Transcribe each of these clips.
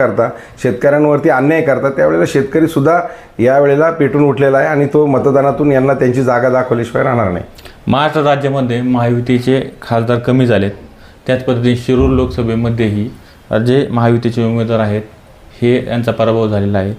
करता शेतकऱ्यांवरती अन्याय करतात त्यावेळेला शेतकरी सुद्धा यावेळेला पेटून उठलेला आहे आणि तो मतदानातून यांना त्यांची जागा दाखवल्याशिवाय राहणार नाही. महाराष्ट्र राज्यामध्ये महायुतीचे खासदार कमी झालेत. त्याच पद्धतीने शिरूर लोकसभेमध्येही जे महायुतीचे उमेदवार आहेत हे यांचा पराभव झालेला आहे.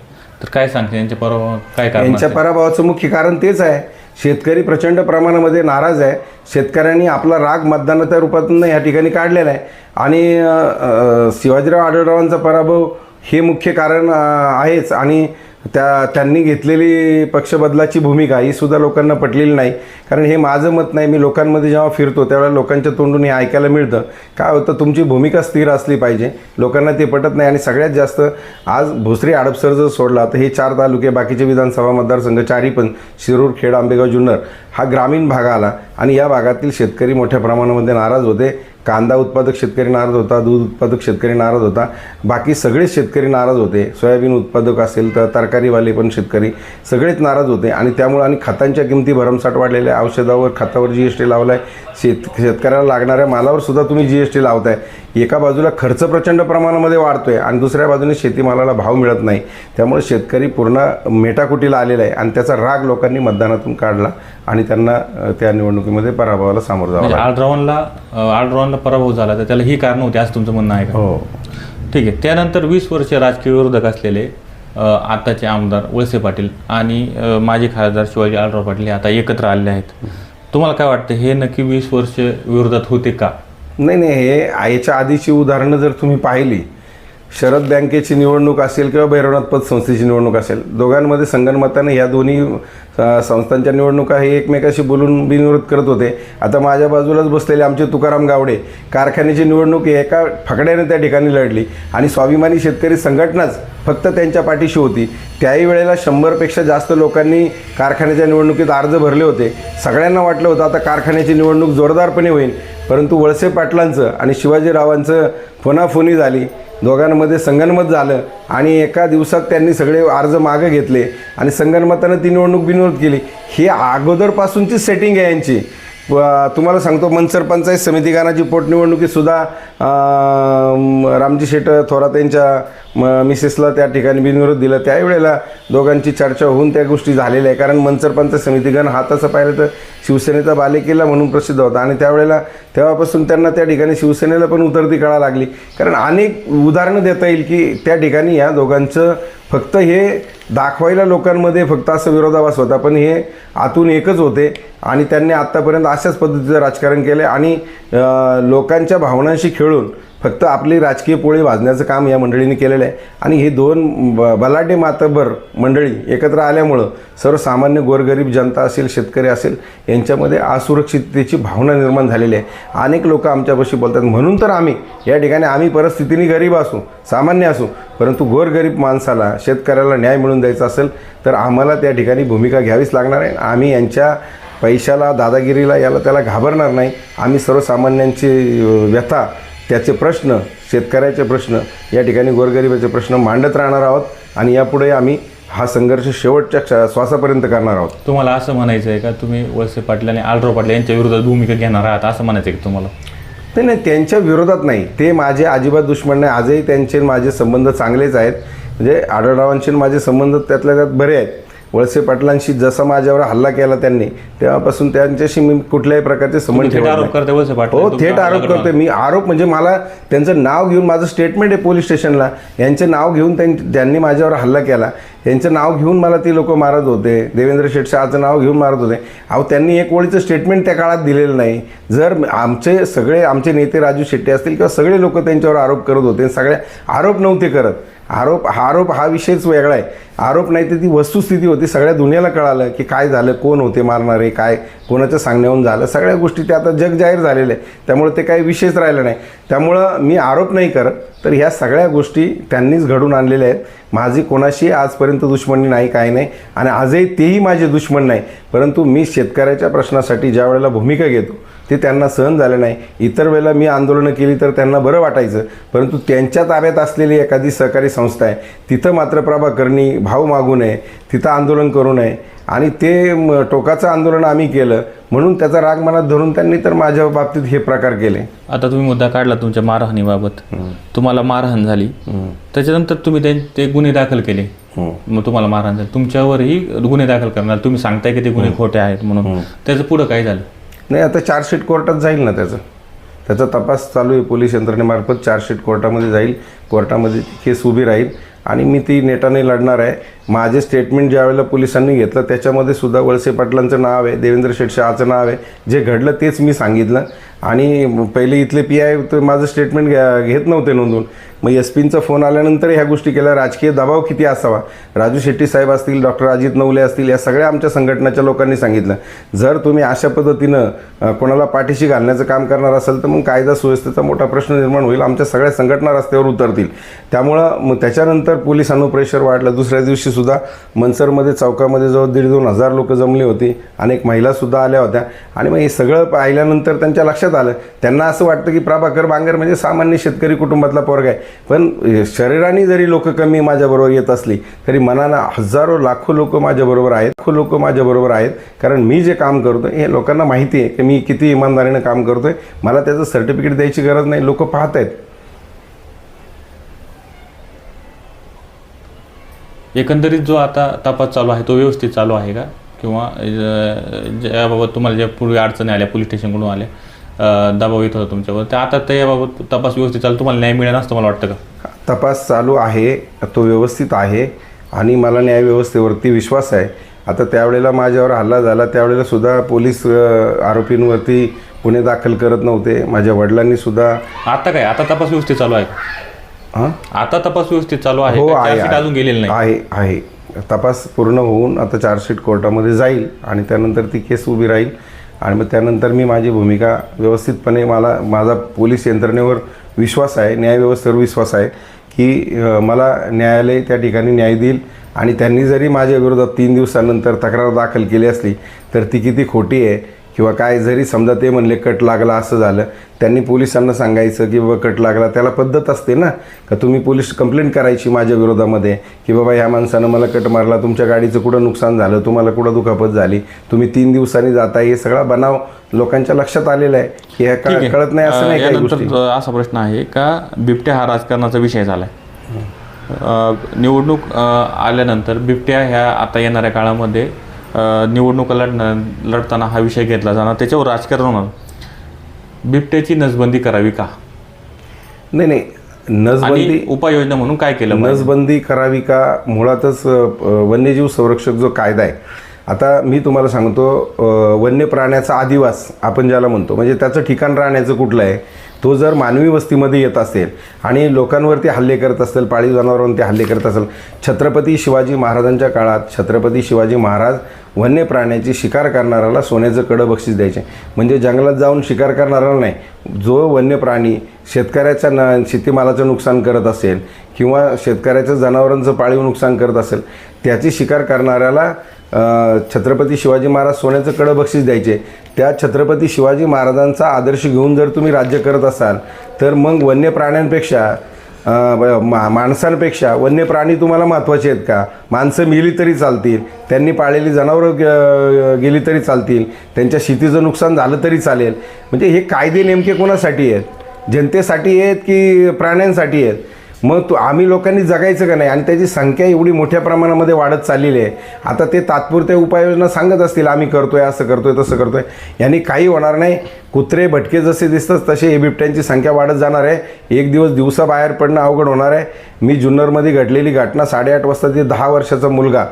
तर काय सांगते? यांच्या पराभव काय कारण यांच्या पराभवाचं मुख्य कारण तेच आहे. शेतकरी प्रचंड प्रमाणामध्ये नाराज आहे. शेतकऱ्यांनी आपला राग मतदानाच्या रूपातून या ठिकाणी काढलेला आहे. आणि अ, अ, शिवाजीराव आढळरावांचा पराभव हे मुख्य कारण अ, आहेच. आणि त्या त्यांनी घेतलेली पक्षबदलाची भूमिका ही सुद्धा लोकांना पटलेली नाही. कारण हे माझं मत नाही मी लोकांमध्ये जेव्हा फिरतो त्यावेळेला लोकांच्या तोंडून हे ऐकायला मिळतं. काय होतं तुमची भूमिका स्थिर असली पाहिजे लोकांना ते पटत नाही आणि सगळ्यात जास्त आज भोसरी आडपसर जर सोडला तर हे चार तालुके बाकीचे विधानसभा मतदारसंघ चारही पण शिरूर खेड आंबेगाव जुन्नर हा ग्रामीण भाग आला आणि या भागातील शेतकरी मोठ्या प्रमाणामध्ये नाराज होते. कांदा उत्पादक शेतकरी नाराज होता दूध उत्पादक शेतकरी नाराज होता बाकी सगळेच शेतकरी नाराज होते. सोयाबीन उत्पादक असेल तर तरकारीवाले पण शेतकरी सगळेच नाराज होते आणि त्यामुळे आणि खतांच्या किमती भरमसाठ वाढलेल्या आहे. औषधावर खतावर जी एस टी लावला आहे शेत शेतकऱ्याला लागणाऱ्या मालावर सुद्धा तुम्ही जी एस टी लावताय. एका बाजूला खर्च प्रचंड प्रमाणामध्ये वाढतोय आणि दुसऱ्या बाजूने शेतीमालाला भाव मिळत नाही. त्यामुळे शेतकरी पूर्ण मेटाकुटीला आलेला आहे आणि त्याचा राग लोकांनी मतदानातून काढला आणि त्यांना त्या निवडणुकीमध्ये पराभवाला सामोरं जावं म्हणजे लागलं. ऑलराऊंडला पराभव झाला तर त्याला ही कारण होती असं तुमचं म्हणणं आहे का? हो. ठीक आहे. त्यानंतर वीस वर्ष राजकीय विरोधक असलेले आताचे आमदार वळसे पाटील आणि माजी खासदार शिवाजी आढराव पाटील हे आता एकत्र आलेले आहेत. तुम्हाला काय वाटतं हे नक्की वीस वर्ष विरोधात होते का? नाही नाही हे याच्या आधीची उदाहरणं जर तुम्ही पाहिली शरद बँकेची निवडणूक असेल किंवा भैरवनाथ पतसंस्थेची निवडणूक असेल दोघांमध्ये संगनमताने ह्या दोन्ही संस्थांच्या निवडणुका हे एकमेकाशी बोलून बिनविरोध करत होते. आता माझ्या बाजूलाच बसलेले आमचे तुकाराम गावडे कारखान्याची निवडणूक एका फकड्याने त्या ठिकाणी लढली आणि स्वाभिमानी शेतकरी संघटनाच फक्त त्यांच्या पाठीशी होती. त्याही वेळेला शंभरपेक्षा जास्त लोकांनी कारखान्याच्या निवडणुकीत अर्ज भरले होते. सगळ्यांना वाटलं होतं आता कारखान्याची निवडणूक जोरदारपणे होईल. परंतु वळसे पाटलांचं आणि शिवाजीरावांचं फोनाफोनी झाली. दोघांमध्ये संगनमत झालं आणि एका दिवसात त्यांनी सगळे अर्ज मागं घेतले आणि संगनमतानं ती निवडणूक बिनविरोध केली. हे अगोदरपासूनची सेटिंग आहे यांची. तुम्हाला सांगतो मनसरपंचायत समिती गानाची पोटनिवडणुकीतसुद्धा रामजी शेट थोरात यांच्या म मिसेसला त्या ठिकाणी बिनविरोध दिलं. त्यावेळेला दोघांची चर्चा होऊन त्या गोष्टी झालेल्या आहे. कारण मनसरपंचायत समितीगण समिती गण हा तसं पाहिलं तर शिवसेनेचा बालेकिल्ला म्हणून प्रसिद्ध होता. आणि त्यावेळेला तेव्हापासून त्यांना त्या ठिकाणी शिवसेनेला पण उतरती कळा लागली. कारण अनेक उदाहरणं देता येईल की त्या ठिकाणी या दोघांचं फक्त हे दाखवायला लोकांमध्ये फक्त असं विरोधाभास होता. पण हे आतून एकच होते आणि त्यांनी आत्तापर्यंत अशाच पद्धतीचं राजकारण केलं आणि लोकांच्या भावनांशी खेळून फक्त आपली राजकीय पोळी वाजण्याचं काम या मंडळीने केलेलं आहे. आणि हे दोन ब बलाढ्य मातबर मंडळी एकत्र आल्यामुळं सर्वसामान्य गोरगरीब जनता असेल शेतकरी असेल यांच्यामध्ये असुरक्षिततेची भावना निर्माण झालेली आहे. अनेक लोक आमच्यापाशी बोलतात म्हणून तर आम्ही या ठिकाणी आम्ही परिस्थितीने गरीब असू सामान्य असू परंतु गोरगरीब माणसाला शेतकऱ्याला न्याय मिळून द्यायचा असेल तर आम्हाला त्या ठिकाणी भूमिका घ्यावीच लागणार आहे. आम्ही यांच्या पैशाला दादागिरीला याला त्याला घाबरणार नाही. आम्ही सर्वसामान्यांची व्यथा त्याचे प्रश्न शेतकऱ्याचे प्रश्न या ठिकाणी गोरगरिबाचे प्रश्न मांडत राहणार आहोत आणि यापुढे आम्ही हा संघर्ष शेवटच्या क्ष- श्वासापर्यंत करणार आहोत. तुम्हाला असं म्हणायचं आहे का? तुम्ही वळसे पाटील आणि आढराव पाटील यांच्या विरोधात भूमिका घेणार आहात असं म्हणायचं आहे का तुम्हाला? नाही नाही त्यांच्या विरोधात नाही. ते माझे अजिबात दुश्मन नाही. आजही त्यांचे माझे संबंध चांगलेच आहेत. म्हणजे आढळरावांशी आणि माझे संबंध त्यातल्या त्यात बरे आहेत. वळसे पाटलांशी जसा माझ्यावर हल्ला केला त्यांनी तेव्हापासून त्यांच्याशी मी कुठल्याही प्रकारचे संबंध ठेवत. करता हो थेट आरोप. करतोय मी आरोप म्हणजे मला त्यांचं नाव घेऊन माझं स्टेटमेंट आहे पोलीस स्टेशनला. यांचं नाव घेऊन त्यां- त्यांनी माझ्यावर हल्ला केला. यांचं नाव घेऊन मला ती लोक मारत होते. देवेंद्र शेठ शहाचं नाव घेऊन मारत होते. अहो त्यांनी एक ओळीचं स्टेटमेंट त्या काळात दिलेलं नाही. जर आमचे सगळे आमचे नेते राजू शेट्टी असतील किंवा सगळे लोक त्यांच्यावर आरोप करत होते सगळे आरोप नव्हते करत आरोप हा आरोप हा विषयच वेगळा आहे. आरोप नाही तर ती वस्तुस्थिती होती. सगळ्या दुनियाला कळालं की काय झालं कोण होते मारणारे काय कोणाच्या सांगण्याहून झालं. सगळ्या गोष्टी ते आता जग जाहीर झालेलं आहे. त्यामुळे ते काही विषयच राहिलं नाही. त्यामुळं मी आरोप नाही करत तर ह्या सगळ्या गोष्टी त्यांनीच घडून आणलेल्या आहेत. माझी कोणाशी आजपर्यंत दुश्मनी नाही काही नाही. आणि आजही तेही माझे दुश्मन नाही. परंतु मी शेतकऱ्याच्या प्रश्नासाठी ज्या वेळेला भूमिका घेतो ते त्यांना सहन झालं नाही. इतर वेळेला मी आंदोलनं केली तर त्यांना बरं वाटायचं. परंतु त्यांच्या ताब्यात असलेली एखादी सहकारी संस्था आहे तिथं मात्र प्रभाकरणी भाव मागू नये तिथं आंदोलन करू नये. आणि ते टोकाचं आंदोलन आम्ही केलं म्हणून त्याचा राग मनात धरून त्यांनी तर माझ्या बाबतीत हे प्रकार केले. आता तुम्ही मुद्दा काढला तुमच्या मारहाणीबाबत. तुम्हाला मारहाण झाली. त्याच्यानंतर तुम्ही ते गुन्हे दाखल केले. मग तुम्हाला मारहाण झाली. तुमच्यावरही गुन्हे दाखल करणार. तुम्ही सांगताय की ते गुन्हे खोटे आहेत म्हणून. त्याचं पुढं काय झालं? नाही आता चार्जशीट कोर्टात जाईल ना त्याचं. त्याचा तपास चालू आहे पोलीस यंत्रणेमार्फत चार्जशीट कोर्टामध्ये जाईल कोर्टामध्ये केस उभी राहील. आणि मी ती नेटाने लढणार आहे. माझे स्टेटमेंट ज्यावेळेला पोलिसांनी घेतलं त्याच्यामध्ये सुद्धा वळसे पाटलांचं नाव आहे देवेंद्र शेठ शहाचं नाव आहे. जे घडलं तेच मी सांगितलं. आणि पहिले इथले पी आय माझं स्टेटमेंट घ्या घेत नव्हते नोंदवून. मग एस पींचा फोन आल्यानंतर ह्या गोष्टी केल्या. राजकीय दबाव किती असावा? राजू शेट्टी साहेब असतील डॉक्टर अजित नवले असतील या सगळ्या आमच्या संघटनाच्या लोकांनी सांगितलं. जर तुम्ही अशा पद्धतीनं कोणाला पाठीशी घालण्याचं काम करणार असाल तर मग कायदा सुव्यवस्थेचा मोठा प्रश्न निर्माण होईल. आमच्या सगळ्या संघटना रस्त्यावर उतरतील. त्यामुळं मग त्याच्यानंतर पोलिसांनो प्रेशर वाढलं. दुसऱ्या दिवशीसुद्धा मनसरमध्ये चौकामध्ये जवळ दीड दोन हजार लोक जमली होती. अनेक महिलासुद्धा आल्या होत्या. आणि मग हे सगळं पाहिल्यानंतर त्यांच्या लक्षात आलं. त्यांना असं वाटतं की प्रभाकर बांगर म्हणजे सामान्य शेतकरी कुटुंबातला पोरगा आहे. पण शरीराने जरी लोक कमी माझ्याबरोबर येत असली तरी मनानं हजारो लाखो लोक माझ्याबरोबर आहेत लाखो लोक माझ्याबरोबर आहेत. कारण मी जे काम करतो हे लोकांना माहिती आहे की मी किती इमानदारीनं काम करतोय. मला त्याचं सर्टिफिकेट द्यायची गरज नाही लोक पाहत आहेत. एकंदरीत जो आता तपास चालू आहे तो व्यवस्थित चालू आहे का? किंवा अं, ज्याबाबत तुम्हाला ज्या पूर्वी अडचणी आल्या पोलीस स्टेशनकडून आल्या दबाव येत होता तुमच्यावर. तर आता त्याबाबत तपास व्यवस्थित चालू तुम्हाला न्याय मिळेल असं मला वाटतं का? तपास चालू आहे तो व्यवस्थित आहे आणि मला न्यायव्यवस्थेवरती विश्वास आहे. आता त्यावेळेला माझ्यावर हल्ला झाला त्यावेळेला सुद्धा पोलीस आरोपींवरती गुन्हे दाखल करत नव्हते. माझ्या वडिलांनी सुद्धा आता काय? आता तपास व्यवस्थित चालू आहे? हां? आता तपास व्यवस्थित चालू आहे हो? आहे अजून गेलेली नाही. आहे आहे. तपास पूर्ण होऊन आता चार्जशीट कोर्टामध्ये जाईल आणि त्यानंतर ती केस उभी राहील. आणि मग त्यानंतर मी माझी भूमिका व्यवस्थितपणे मला माझा पोलीस यंत्रणेवर विश्वास आहे न्यायव्यवस्थेवर विश्वास आहे की मला न्यायालय त्या ठिकाणी न्याय देईल आणि त्यांनी जरी माझ्या विरोधात तीन दिवसानंतर तक्रार दाखल केली असली तर ती किती खोटी आहे. किंवा काय जरी समजा ते म्हणले कट लागला असं झालं त्यांनी पोलिसांना सांगायचं की बाबा कट लागला त्याला पद्धत असते ना. का तुम्ही पोलीस कंप्लेंट करायची माझ्या विरोधामध्ये की बाबा ह्या माणसानं मला कट मारला तुमच्या गाडीचं कुठं नुकसान झालं तुम्हाला कुठं दुखापत झाली तुम्ही तीन दिवसांनी जाताय हे सगळा बनाव लोकांच्या लक्षात आलेला आहे. की हे आहे. कळत नाही असं नाही यानंतर असा प्रश्न आहे का बिबट्या हा राजकारणाचा विषय झालाय. अं, निवडणूक आल्यानंतर बिबट्या ह्या आता येणाऱ्या काळामध्ये निवडणुका लढणार लढताना हा विषय घेतला जाणार. त्याच्यावर राजकारण होणार. बिबट्याची नसबंदी करावी का? नाही नाही. नसबंदी उपाययोजना म्हणून काय केलं? नसबंदी करावी का? मुळातच वन्यजीव संरक्षक जो कायदा आहे. आता मी तुम्हाला सांगतो वन्य प्राण्याचा आदिवास आपण ज्याला म्हणतो म्हणजे त्याचं ठिकाण राहण्याचं कुठलं आहे? तो जर मानवी वस्तीमध्ये येत असेल आणि लोकांवरती हल्ले करत असेल पाळीव जनावरांवरती हल्ले करत असेल छत्रपती शिवाजी महाराजांच्या काळात छत्रपती शिवाजी महाराज वन्य प्राण्याची शिकार करणाऱ्याला सोन्याचं कडं बक्षीस द्यायचे. म्हणजे जंगलात जाऊन शिकार करणाऱ्याला नाही जो वन्य प्राणी शेतकऱ्याच्या न शेतीमालाचं नुकसान करत असेल किंवा शेतकऱ्याच्या जनावरांचं पाळीव नुकसान करत असेल त्याची शिकार करणाऱ्याला छत्रपती शिवाजी महाराज सोन्याचं कडं बक्षीस द्यायचे. त्या छत्रपती शिवाजी महाराजांचा आदर्श घेऊन जर तुम्ही राज्य करत असाल तर मग वन्य प्राण्यांपेक्षा मा माणसांपेक्षा वन्य प्राणी तुम्हाला महत्त्वाचे आहेत का? माणसं मिली तरी चालतील त्यांनी पाळलेली जनावरं गेली तरी चालतील त्यांच्या शेतीचं नुकसान झालं तरी चालेल. म्हणजे हे कायदे नेमके कोणासाठी आहेत? जनतेसाठी आहेत की प्राण्यांसाठी आहेत? मग तो आम्ही लोकांनी जगायचं का नाही? आणि त्याची संख्या एवढी मोठ्या प्रमाणामध्ये वाढत चाललेली आहे. आता ते तात्पुरत्या उपाययोजना सांगत असतील आम्ही करतोय असं करतोय तसं करतोय. यांनी काही होणार नाही. कुत्रे भटके जसे दिसतात तसे हे बिबट्यांची संख्या वाढत जाणार आहे. एक दिवस दिवसाबाहेर पडणं अवघड होणार आहे. मी जुन्नरमध्ये घडलेली घटना साडेआठ वाजता ते दहा वर्षाचा मुलगा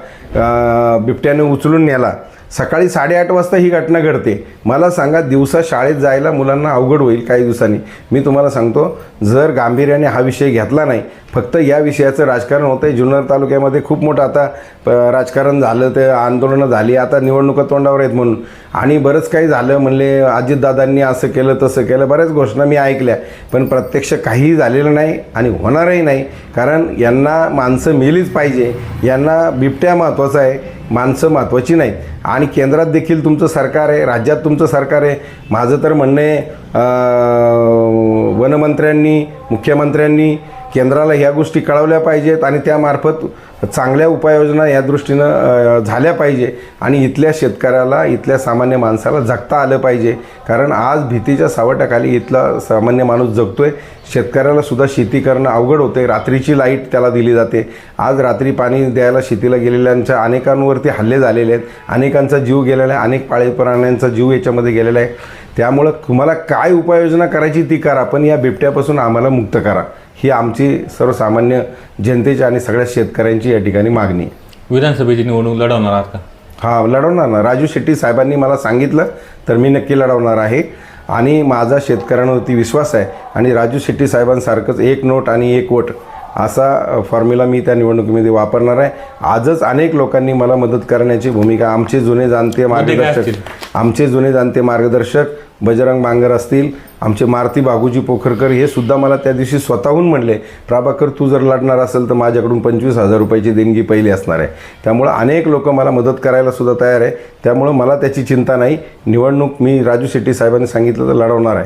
बिबट्याने उचलून नेला. सकाळी साडेआठ वाजता ही घटना घडते. मला सांगा दिवसा शाळेत जायला मुलांना अवघड होईल काही दिवसांनी? मी तुम्हाला सांगतो जर गांभीर्याने हा विषय घेतला नाही फक्त या विषयाचं राजकारण होतं आहे जुन्नर तालुक्यामध्ये खूप मोठं आता प- राजकारण झालं ते आंदोलनं झाली आता निवडणुका तोंडावर आहेत म्हणून. आणि बरंच काही झालं म्हणले अजितदादांनी असं केलं तसं केलं बऱ्याच घोषणा मी ऐकल्या. पण प्रत्यक्ष काहीही झालेलं नाही आणि होणारही नाही. कारण यांना माणसं मिलीच पाहिजे. यांना बिबट्या महत्त्वाचा आहे. माणसं महत्त्वाची नाहीत आणि केंद्रात देखील तुमचं सरकार आहे राज्यात तुमचं सरकार आहे. माझं तर म्हणणं आहे वनमंत्र्यांनी मुख्यमंत्र्यांनी केंद्राला ह्या गोष्टी कळवल्या पाहिजेत आणि त्यामार्फत चांगल्या उपाययोजना या दृष्टीनं झाल्या पाहिजे. आणि इथल्या शेतकऱ्याला इथल्या सामान्य माणसाला जगता आलं पाहिजे. कारण आज भीतीच्या सावटाखाली इथला सामान्य माणूस जगतोय. शेतकऱ्याला सुद्धा शेती करणं अवघड होते रात्रीची लाइट त्याला दिली जाते. आज रात्री पाणी द्यायला शेतीला गेलेल्यांच्या अनेकांवरती हल्ले झालेले आहेत. अनेकांचा जीव गेलेला आहे. अनेक पाळीव प्राण्यांचा जीव याच्यामध्ये गेलेला आहे. त्यामुळं तुम्हाला काय उपाययोजना करायची ती करा. पण या बिबट्यापासून आम्हाला मुक्त करा. ही आमची सर्वसामान्य जनतेची आणि सगळ्या शेतकऱ्यांची या ठिकाणी मागणी. आहे विधानसभेची निवडणूक लढवणार आहात का? हा लढवणार ना. राजू शेट्टी साहेबांनी मला सांगितलं तर मी नक्की लढवणार आहे. आणि माझा शेतकऱ्यांवरती विश्वास आहे. आणि राजू शेट्टी साहेबांसारखंच एक नोट आणि एक वोट असा फॉर्म्युला मी त्या निवडणुकीमध्ये वापरणार आहे. आजच अनेक लोकांनी मला मदत करण्याची भूमिका आमचे जुने जाणते? मार्गदर्शक आमचे जुने जाणते मार्गदर्शक बजरंग बांगर असतील आमचे मारुती बागूजी पोखरकर हे सुद्धा मला त्या दिवशी स्वतःहून म्हणले प्रभाकर तू जर लढणार असेल तर माझ्याकडून पंचवीस हजार रुपयाची देणगी पहिली असणार आहे. त्यामुळं अनेक लोक मला मदत करायला सुद्धा तयार आहे. त्यामुळं मला त्याची चिंता नाही. निवडणूक मी राजू शेट्टी साहेबांनी सांगितलं तर लढवणार आहे.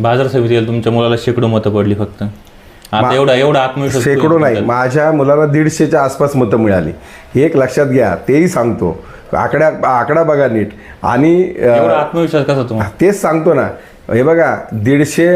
बाजार समितीला तुमच्या मुलाला शेकडो मतं पडली फक्त. आता एवढा एवढा आत्मविश्वास शेकडो नाही. माझ्या मुलाला दीडशेच्या आसपास मतं मिळाली. एक लक्षात घ्या. तेही सांगतो. आकड्या आकडा बघा नीट. आणि आत्मविश्वास कसा तुम्हाला? तेच सांगतो ना. हे बघा दीडशे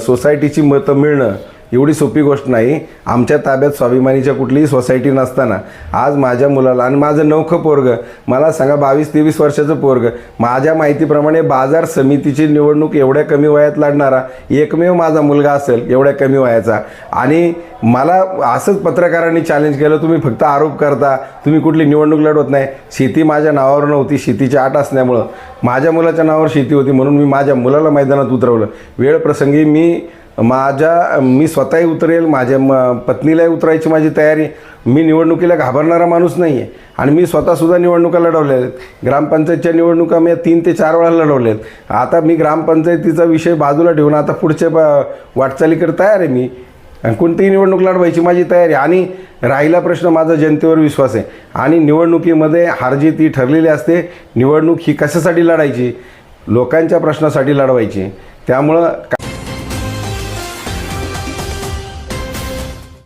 सोसायटीची मतं मिळणं एवढी सोपी गोष्ट नाही. आमच्या ताब्यात स्वाभिमानीच्या कुठलीही सोसायटी नसताना. आज माझ्या मुलाला आणि माझं नौखं पोरग मला सांगा बावीस तेवीस वर्षाचं पोरग माझ्या माहितीप्रमाणे बाजार समितीची निवडणूक एवढ्या कमी वयात लढणारा एकमेव माझा मुलगा असेल एवढ्या कमी वयाचा. आणि मला असंच पत्रकारांनी चॅलेंज केलं तुम्ही फक्त आरोप करता तुम्ही कुठली निवडणूक लढवत नाही. शेती माझ्या नावावर नव्हती शेतीची आट असल्यामुळं. माझ्या मुलाच्या नावावर शेती होती म्हणून मी माझ्या मुलाला मैदानात उतरवलं. वेळ प्रसंगी मी माझ्या मी स्वतःही उतरेल माझ्या म पत्नीलाही उतरायची माझी तयारी. मी निवडणुकीला घाबरणारा माणूस नाही आहे आणि मी स्वतःसुद्धा निवडणुका लढवल्या आहेत. ग्रामपंचायतच्या निवडणुका मी तीन ते चार वेळा लढवल्या आहेत. आता मी ग्रामपंचायतीचा विषय बाजूला ठेवून आता पुढच्या ब- वाटचालीकडे तयार आहे मी. आणि कोणतीही निवडणूक लढवायची माझी तयारी. आणि राहिला प्रश्न माझा जनतेवर विश्वास आहे. आणि निवडणुकीमध्ये हारजीत ही ठरलेली असते निवडणूक ही कशासाठी लढायची? लोकांच्या प्रश्नासाठी लढवायची. त्यामुळं